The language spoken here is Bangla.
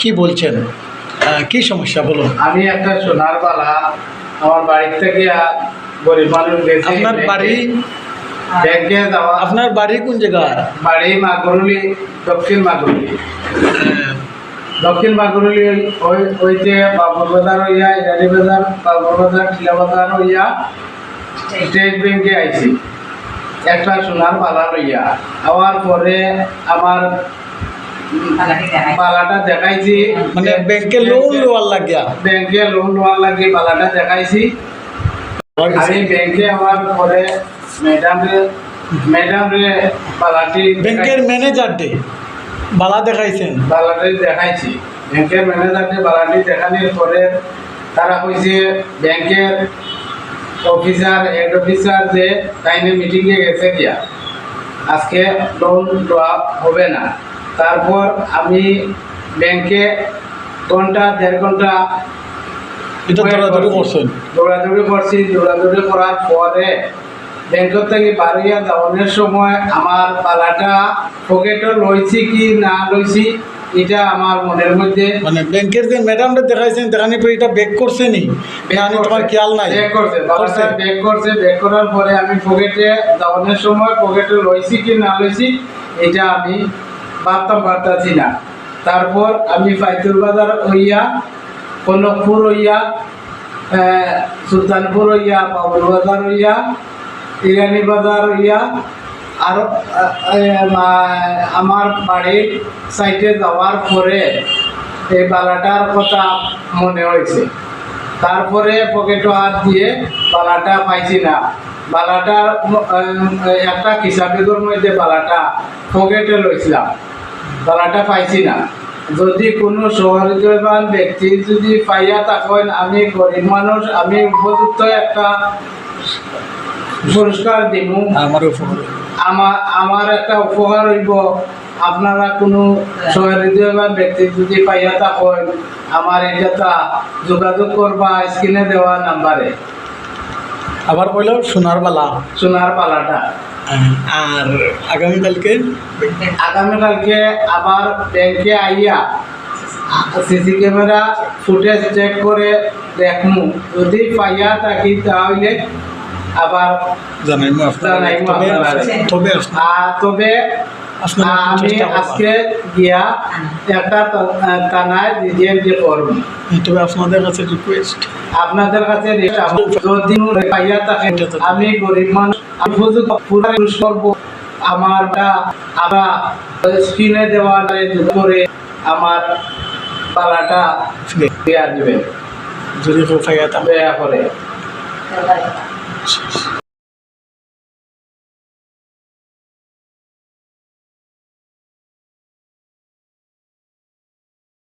কি বলছেন? কি সমস্যা বলুন। আমি একটা সোনার বালা আমার বাড়ির থেকে গরিব মানুষ আপনার বাড়ি? ব্যাংকে যাওয়া। আপনার বাড়ি কোন জায়গা? বাড়ি মাগুরুলি দক্ষিণ মাগুরুলি। দক্ষিণ মাগুরুলি ওই ওই যে বাবুর বাজার হইয়া ইরানি বাজার বাবুর বাজার টিলা বাজার হইয়া স্টেট ব্যাংকে আইছি। একটা সোনার বালা লইয়া। আওয়ার পরে আমার বালাটা দেখাইছি। মানে ব্যাংকে লোন লওয়ার লাগিয়া। ব্যাংকে লোন লওয়ার লাগে বালাটা দেখাইছি। আমি ব্যাংকে আমার পরে ম্যাডাম রে ম্যাডাম রে বালাটি ব্যাংকের ম্যানেজার ডে বালা দেখাইছেন। বালাটি দেখাইছি। ব্যাংকের ম্যানেজারকে বালাটি দেখানোর পরে তারা কইছে ব্যাংকের অফিসার হেড অফিসার যে তাইনে মিটিংয়ে গেছে গিয়া। আজকে লোন দেওয়া হবে না। তারপর আমি ব্যাংকে ঘণ্টা দেড় ঘণ্টা দৌড়াদৌড়ি করছেন? দৌড়াদৌড়ি করছি দৌড়াদৌড়ি করার পরে ব্যাংকের থেকে বাড়িয়া যাওয়ানোর সময় আমার পালাটা পকেটে লইছি কি না লইছি এটা আমার মনের মধ্যে মানে ব্যাংকের যে ম্যাডামটা দেখাইছেন দেখানি পরে এটা বেক করছে নি? আমি তোমার খেয়াল নাই? ব্যাক করছে করছে? ব্যাক করছে ব্যাক করার পরে আমি পকেটে যাওয়ানোর সময় পকেটে লইছি কি না লইছি এটা আমি ভাবতাম পারতাছি না। তারপর আমি ফাইতুল বাজার হইয়া কনকপুর হইয়া সুলতানপুর হইয়া, বাবুল বাজার হইয়া, ইরানি বাজার হইয়া, আর আমার বাড়ির সাইডে যাওয়ার পরে এই বালাটার কথা মনে হয়েছে। তারপরে পকেটে হাত দিয়ে বালাটা পাইছি না। বালাটা একটা হিসাবের মধ্যে বালাটা পকেটে লইছিলাম। বালাটা পাইছি না। যদি কোনো সহৃদয়বান ব্যক্তি যদি পাইয়া থাকেন আমি গরিব মানুষ আমি উপযুক্ত একটা পুরস্কার দিব আমার আমার আমার একটা উপকার হইব। আপনারা কোনো সহৃদয়বান ব্যক্তি যদি পাইয়া থাকেন আমার এটা যোগাযোগ করবা স্ক্রিনে দেওয়া নাম্বারে। আবার কইল সোনার বালা। সোনার পালাটা আর আগামীকালকে আগামীকালকে আবার ব্যাংকে আইয়া সিসি ক্যামেরা ফুটেজ চেক করে দেখমু। যদি পাইয়া থাকি তাহলে আবার জানাইমু আপনার। তবে। তবে আমি আজকে গিয়া একটা থানায় যে করব তবে আপনাদের কাছে রিকোয়েস্ট আপনাদের কাছে যদি পাইয়া থাকেন আমি গরিব মানুষ। আমি শুধু পুরা ইউজ করব। আমার আমরা স্ক্রিনে দেওয়া করে আমার পালাটা দেওয়া দিবেন। যদি করে.